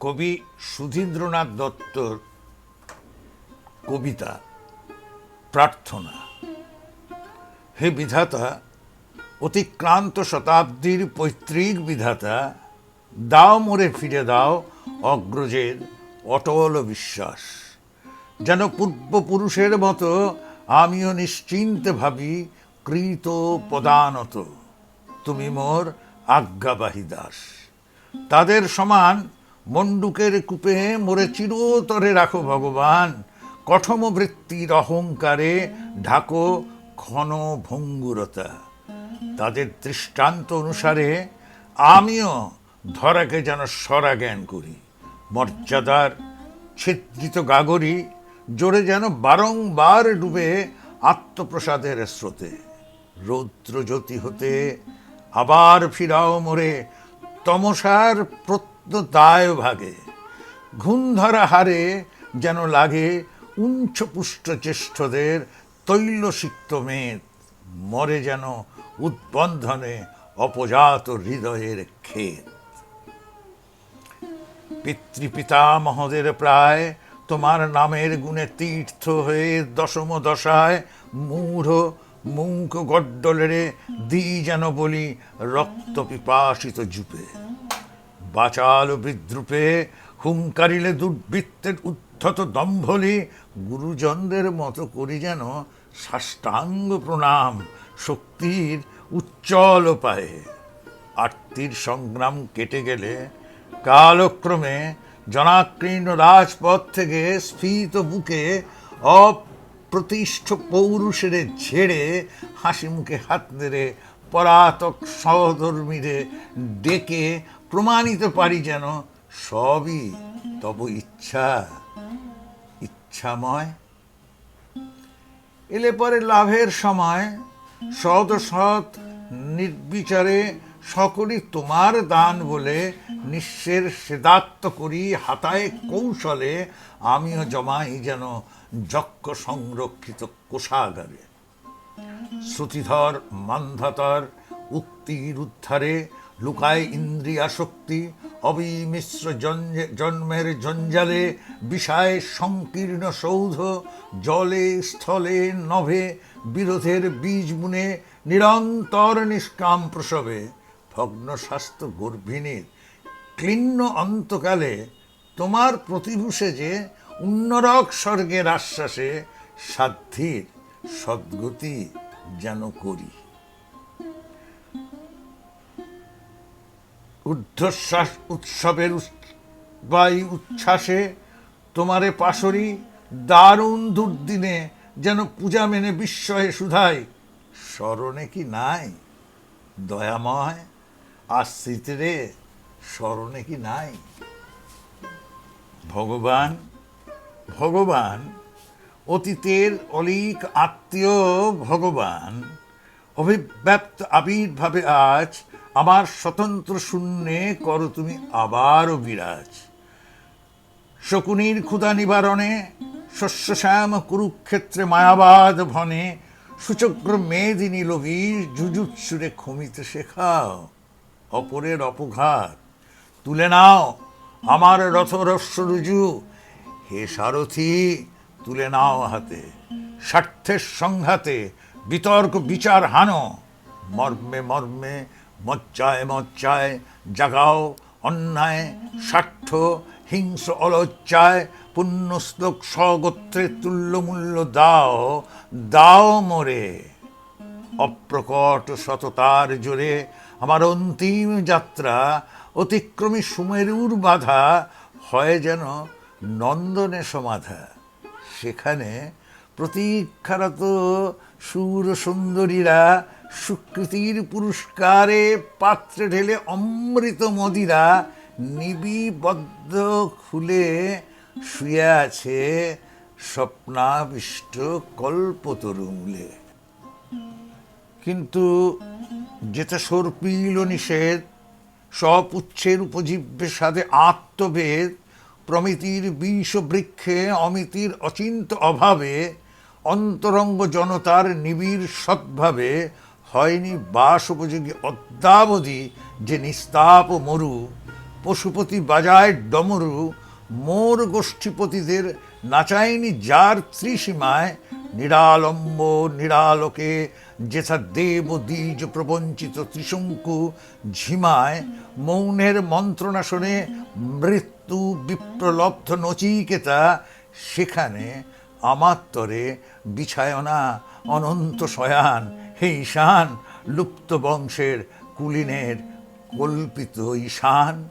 কবি সুধীন্দ্রনাথ দত্তর কবিতা প্রার্থনা। হে বিধাতা, অতিক্রান্ত শতাব্দীর পৈতৃক বিধাতা, দাও মোরে ফিরে দাও অগ্রজের অটল বিশ্বাস। যেন পূর্বপুরুষের মতো আমিও নিশ্চিন্তে ভাবি, কৃত পদানত। তুমি মোর আজ্ঞাবাহী দাস। তাদের সমান মণ্ডুকের কূপে মোরে চিরতরে রাখো ভগবান। কঠম বৃত্তির অহংকারে ঢাকো ক্ষণ ভঙ্গুরতা। তাদের দৃষ্টান্ত অনুসারে আমিও ধরাকে যেন সরা জ্ঞান করি। মর্যাদার ছিদ্রিত গাগরি জোরে যেন বারংবার ডুবে আত্মপ্রসাদের স্রোতে। রৌদ্রজ্যোতি হতে আবার ফিরাও মোরে তমসার প্রত্নদায় ভাগে ঘুণধরা হারে যেন লাগে উঞ্চপুষ্ট চেষ্টদের তৈলসিক্ত মেদ। মরে যেন উদ্বন্ধনে অপজাত হৃদয়ের ক্ষেত। পিতৃপিতামহদের প্রায় তোমার নামের গুণে তীর্থ হয়ে দশম দশায় মূঢ় মুখ গড্ডলেরে দি যেন বলি রক্ত পিপাসিত জুপে। বাচাল বিদ্রুপে হুঙ্কারিলে দুর্বৃত্তের উদ্ধত দম্ভলি গুরুজনদের মতো করি যেন সাষ্টাঙ্গ প্রণাম শক্তির উজ্জ্বল পায়ে আত্মীর সংগ্রাম কেটে গেলে কালক্রমে জনাকীর্ণ রাজপথ থেকে স্ফীত বুকে অপ্রতিষ্ঠ পৌরুষের ঝেড়ে হাসি মুখে হাত নেড়ে পরাতক সহধর্মীরে ডেকে প্রমাণিত পারি যেন সবই তব ইচ্ছা, ইচ্ছাময়। এলে পরে লাভের সময় সৎ সৎ নির্বিচারে সকলই তোমার দান বলে নিঃশ্বের সেদাত্ত করি, হাতায় কৌশলে আমিও জমাই যেন যক্ষ সংরক্ষিত কোষাগারে। শ্রুতিধর, মান্ধাতার, উক্তির উদ্ধারে লুকায় ইন্দ্রিয়া শক্তি, অবিমিশ্র জন্মের জঞ্জালে বিষায় সংকীর্ণ সৌধ, জলে, স্থলে, নভে, বিরোধের বীজ বুনে নিরন্তর নিষ্কাম প্রসবে। ভগ্ন স্বাস্থ্য গর্ভিণীর ক্লিন্ন অন্তকালে তোমার প্রতিভূষে যে উন্নরক স্বর্গের আশ্বাসে সাধ্যের সদ্গতি যেন করি। ঊর্ধ্বশ্বাস উৎসবের বাই উচ্ছ্বাসে তোমারে পাশরি দারুণ দুর্দিনে যেন পূজা মেনে বিস্ময়ে সুধাই স্মরণে কি নাই দয়াময়? আশ্রিত রে স্মরণে কি নাই? ভগবান ভগবান, অতীতের অলিক আত্মীয় ভগবান, অভিব্যক্ত আবির্ভাবে আজ আমার স্বতন্ত্র শূন্যে করো তুমি আবারও বিরাজ। শকুনির ক্ষুধা নিবারণে শস্যশ্যাম কুরুক্ষেত্রে মায়াবাদ ভনে, সুচক্র মেদিনী লোভী জুজুৎসুরে ক্ষমিতে শেখাও। অপরের অপঘাত। তুলে নাও আমার রথরস্য রুজু। হে সারথি, তুলে নাও হাতে। স্বার্থের সংঘাতে বিতর্ক বিচার হানো। মর্মে মর্মে, মজ্জায় মজ্জায় জাগাও অন্যায়, স্বার্থ, হিংস, অলজ্জায় পুণ্যশ্লোক স্বগোত্রে তুল্যমূল্য দাও দাও মোরে। অপ্রকট সততার জোরে আমার অন্তিম যাত্রা অতিক্রমী সুমেরুর বাধা হয় যেন নন্দনে সমাধা। সেখানে প্রতীক্ষারত সুর সুন্দরীরা সুকৃতির পুরস্কারে পাত্রে ঢেলে অমৃত মদিরা নিবিবদ্ধ খুলে শুয়ে আছে স্বপ্নাবিষ্ট কল্পতরু মূলে কিন্তু যেতে সর্পিল নিষেধ সপুচ্ছের উপজীব্যে সাথে আত্মভেদ, প্রমিতির বিষ বৃক্ষে অমিতির অচিন্ত অভাবে, অন্তরঙ্গ জনতার নিবিড় সদ্ভাবে হয়নি বাস উপযোগী অদ্যাবধি যে নিস্তাপ মরু, পশুপতি বাজায় ডমরু, মোর গোষ্ঠীপতিদের নাচায়নি যার ত্রিসীমায় নিরালম্ব, নিরালোকে যেথা দেব দ্বিজ প্রবঞ্চিত ত্রিশঙ্কু ঝিমায়, মৌনের মন্ত্রণা শোনে মৃত্যু বিপ্রলব্ধ নচিকেতা সেখানে আমার তরে বিছায়না অনন্ত শয়ান, হে ঈশান লুপ্ত বংশের কুলিনের কল্পিত ঈশান।